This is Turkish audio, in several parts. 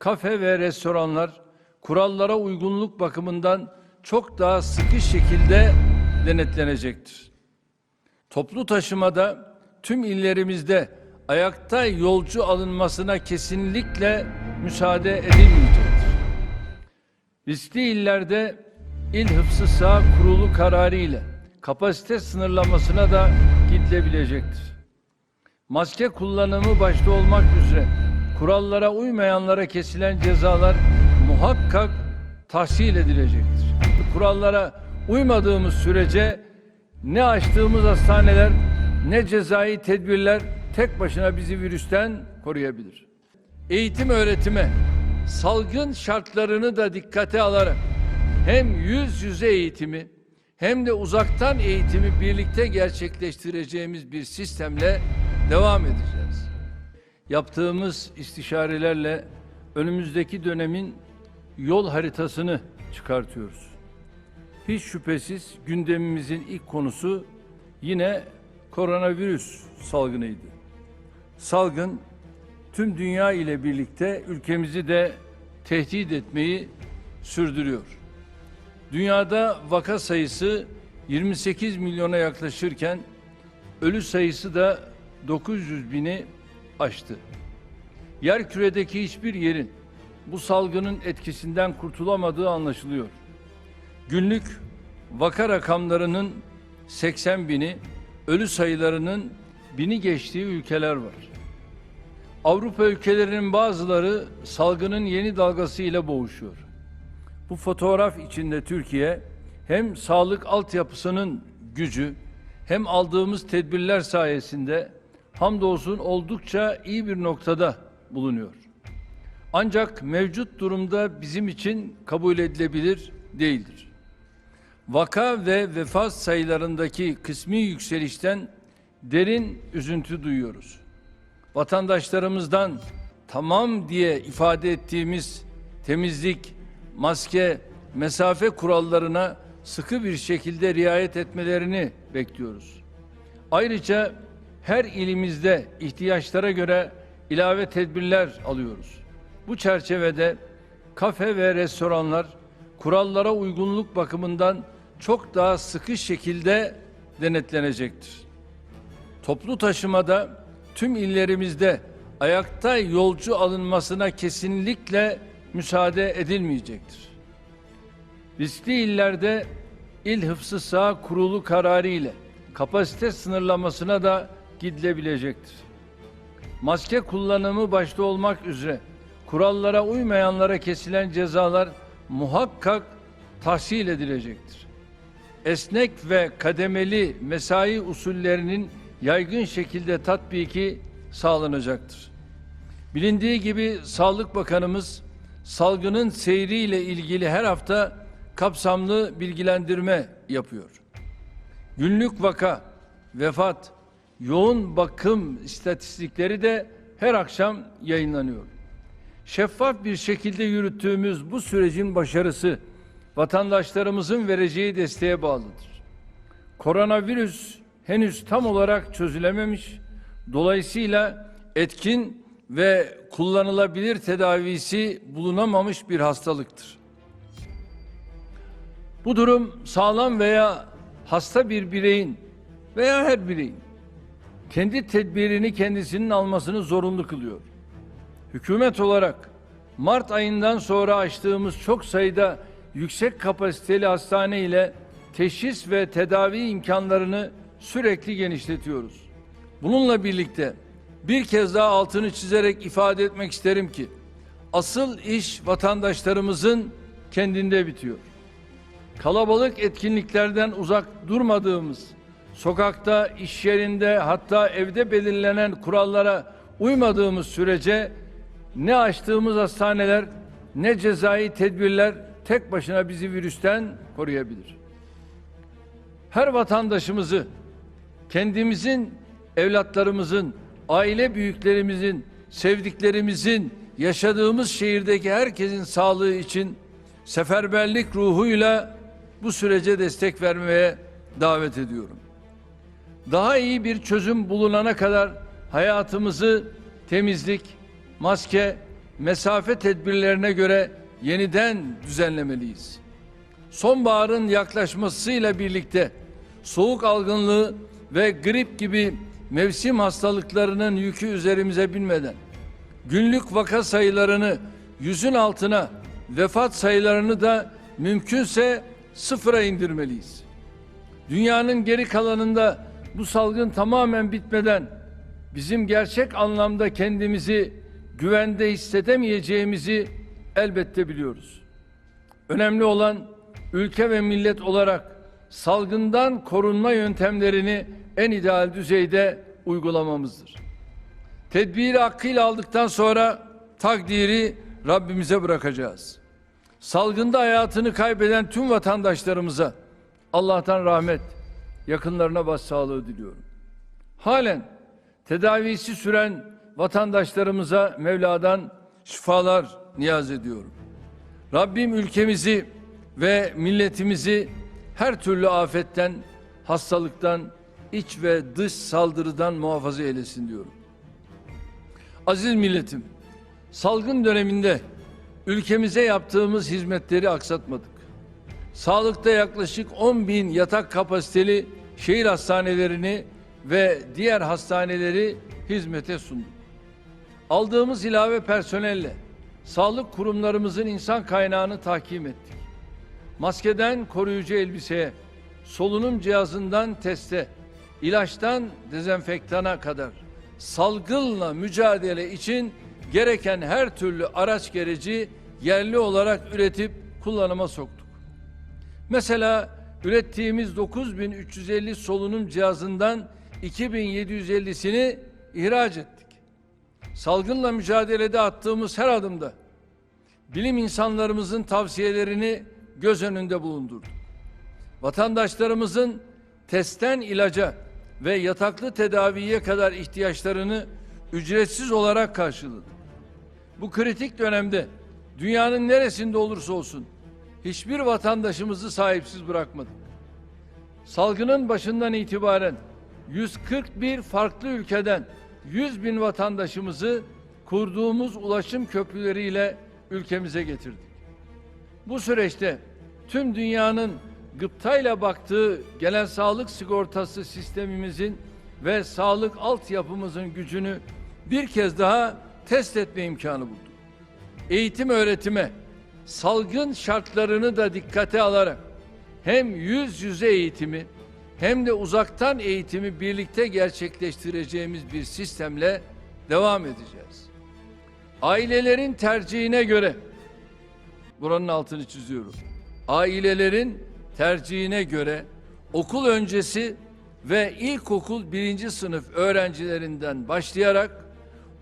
kafe ve restoranlar kurallara uygunluk bakımından çok daha sıkı şekilde denetlenecektir. Toplu taşımada tüm illerimizde ayakta yolcu alınmasına kesinlikle müsaade edilmeyecektir. Riskli illerde İl Hıfzı Sağ Kurulu kararı ile kapasite sınırlamasına da gidilebilecektir. Maske kullanımı başta olmak üzere kurallara uymayanlara kesilen cezalar muhakkak tahsil edilecektir. Kurallara uymadığımız sürece ne açtığımız hastaneler ne cezai tedbirler tek başına bizi virüsten koruyabilir. Eğitim öğretime salgın şartlarını da dikkate alarak hem yüz yüze eğitimi hem de uzaktan eğitimi birlikte gerçekleştireceğimiz bir sistemle devam edeceğiz. Yaptığımız istişarelerle önümüzdeki dönemin yol haritasını çıkartıyoruz. Hiç şüphesiz gündemimizin ilk konusu yine koronavirüs salgınıydı. Salgın tüm dünya ile birlikte ülkemizi de tehdit etmeyi sürdürüyor. Dünyada vaka sayısı 28 milyona yaklaşırken ölü sayısı da 900 bini aştı. Yer küredeki hiçbir yerin bu salgının etkisinden kurtulamadığı anlaşılıyor. Günlük vaka rakamlarının 80 bini, ölü sayılarının bini geçtiği ülkeler var. Avrupa ülkelerinin bazıları salgının yeni dalgası ile boğuşuyor. Bu fotoğraf içinde Türkiye hem sağlık altyapısının gücü hem aldığımız tedbirler sayesinde hamdolsun oldukça iyi bir noktada bulunuyor. Ancak mevcut durumda bizim için kabul edilebilir değildir. Vaka ve vefat sayılarındaki kısmi yükselişten derin üzüntü duyuyoruz. Vatandaşlarımızdan tamam diye ifade ettiğimiz temizlik, maske, mesafe kurallarına sıkı bir şekilde riayet etmelerini bekliyoruz. Ayrıca her ilimizde ihtiyaçlara göre ilave tedbirler alıyoruz. Bu çerçevede kafe ve restoranlar kurallara uygunluk bakımından çok daha sıkı şekilde denetlenecektir. Toplu taşımada tüm illerimizde ayakta yolcu alınmasına kesinlikle müsaade edilmeyecektir. Riskli illerde İl Hıfzı Sağ Kurulu kararı ile kapasite sınırlamasına da gidilebilecektir. Maske kullanımı başta olmak üzere kurallara uymayanlara kesilen cezalar muhakkak tahsil edilecektir. Esnek ve kademeli mesai usullerinin yaygın şekilde tatbiki sağlanacaktır. Bilindiği gibi Sağlık Bakanımız salgının seyriyle ilgili her hafta kapsamlı bilgilendirme yapıyor. Günlük vaka, vefat, yoğun bakım istatistikleri de her akşam yayınlanıyor. Şeffaf bir şekilde yürüttüğümüz bu sürecin başarısı vatandaşlarımızın vereceği desteğe bağlıdır. Koronavirüs henüz tam olarak çözülememiş. Dolayısıyla etkin ve kullanılabilir tedavisi bulunamamış bir hastalıktır. Bu durum sağlam veya hasta bir bireyin veya her bireyin kendi tedbirini kendisinin almasını zorunlu kılıyor. Hükümet olarak Mart ayından sonra açtığımız çok sayıda yüksek kapasiteli hastane ile teşhis ve tedavi imkanlarını sürekli genişletiyoruz. Bununla birlikte bir kez daha altını çizerek ifade etmek isterim ki asıl iş vatandaşlarımızın kendinde bitiyor. Kalabalık etkinliklerden uzak durmadığımız, sokakta, iş yerinde hatta evde belirlenen kurallara uymadığımız sürece ne açtığımız hastaneler ne cezai tedbirler tek başına bizi virüsten koruyabilir. Her vatandaşımızı kendimizin, evlatlarımızın, aile büyüklerimizin, sevdiklerimizin, yaşadığımız şehirdeki herkesin sağlığı için seferberlik ruhuyla bu sürece destek vermeye davet ediyorum. Daha iyi bir çözüm bulunana kadar hayatımızı temizlik, maske, mesafe tedbirlerine göre yeniden düzenlemeliyiz. Sonbaharın yaklaşmasıyla birlikte soğuk algınlığı ve grip gibi mevsim hastalıklarının yükü üzerimize binmeden günlük vaka sayılarını yüzün altına, vefat sayılarını da mümkünse sıfıra indirmeliyiz. Dünyanın geri kalanında bu salgın tamamen bitmeden bizim gerçek anlamda kendimizi güvende hissedemeyeceğimizi elbette biliyoruz. Önemli olan ülke ve millet olarak salgından korunma yöntemlerini en ideal düzeyde uygulamamızdır. Tedbiri hakkıyla aldıktan sonra takdiri Rabbimize bırakacağız. Salgında hayatını kaybeden tüm vatandaşlarımıza Allah'tan rahmet, yakınlarına başsağlığı diliyorum. Halen tedavisi süren vatandaşlarımıza Mevla'dan şifalar niyaz ediyorum. Rabbim ülkemizi ve milletimizi her türlü afetten, hastalıktan, iç ve dış saldırıdan muhafaza eylesin diyorum. Aziz milletim, salgın döneminde ülkemize yaptığımız hizmetleri aksatmadık. Sağlıkta yaklaşık 10 bin yatak kapasiteli şehir hastanelerini ve diğer hastaneleri hizmete sunduk. Aldığımız ilave personelle sağlık kurumlarımızın insan kaynağını tahkim ettik. Maskeden koruyucu elbiseye, solunum cihazından teste, ilaçtan dezenfektana kadar salgınla mücadele için gereken her türlü araç gereci yerli olarak üretip kullanıma soktuk. Mesela ürettiğimiz 9350 solunum cihazından 2750'sini ihraç ettik. Salgınla mücadelede attığımız her adımda bilim insanlarımızın tavsiyelerini göz önünde bulundurduk. Vatandaşlarımızın testten ilaca ve yataklı tedaviye kadar ihtiyaçlarını ücretsiz olarak karşıladık. Bu kritik dönemde dünyanın neresinde olursa olsun hiçbir vatandaşımızı sahipsiz bırakmadık. Salgının başından itibaren 141 farklı ülkeden 100 bin vatandaşımızı kurduğumuz ulaşım köprüleriyle ülkemize getirdik. Bu süreçte tüm dünyanın gıptayla baktığı gelen sağlık sigortası sistemimizin ve sağlık altyapımızın gücünü bir kez daha test etme imkanı bulduk. Eğitim öğretime, salgın şartlarını da dikkate alarak hem yüz yüze eğitimi hem de uzaktan eğitimi birlikte gerçekleştireceğimiz bir sistemle devam edeceğiz. Ailelerin tercihine göre buranın altını çiziyorum. Ailelerin tercihine göre okul öncesi ve ilkokul birinci sınıf öğrencilerinden başlayarak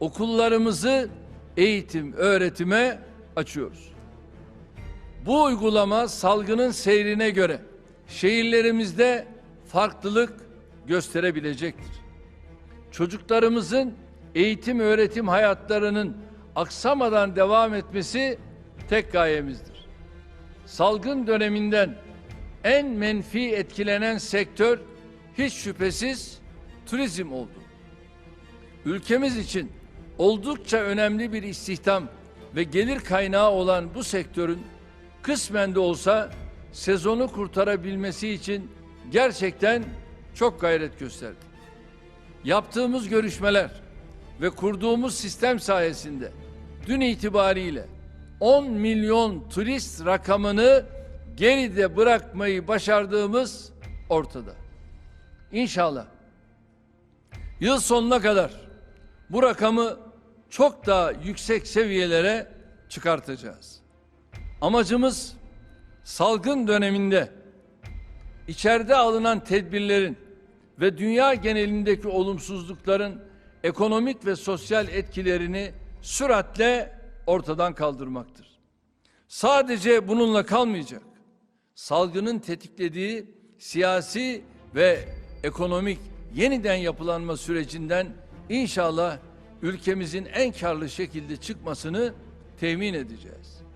okullarımızı eğitim, öğretime açıyoruz. Bu uygulama salgının seyrine göre şehirlerimizde farklılık gösterebilecektir. Çocuklarımızın eğitim öğretim hayatlarının aksamadan devam etmesi tek gayemizdir. Salgın döneminden en menfi etkilenen sektör hiç şüphesiz turizm oldu. Ülkemiz için oldukça önemli bir istihdam ve gelir kaynağı olan bu sektörün kısmen de olsa sezonu kurtarabilmesi için gerçekten çok gayret gösterdik. Yaptığımız görüşmeler ve kurduğumuz sistem sayesinde dün itibariyle 10 milyon turist rakamını geride bırakmayı başardığımız ortada. İnşallah yıl sonuna kadar bu rakamı çok daha yüksek seviyelere çıkartacağız. Amacımız salgın döneminde içeride alınan tedbirlerin ve dünya genelindeki olumsuzlukların ekonomik ve sosyal etkilerini süratle ortadan kaldırmaktır. Sadece bununla kalmayacak. Salgının tetiklediği siyasi ve ekonomik yeniden yapılanma sürecinden inşallah ülkemizin en karlı şekilde çıkmasını temin edeceğiz.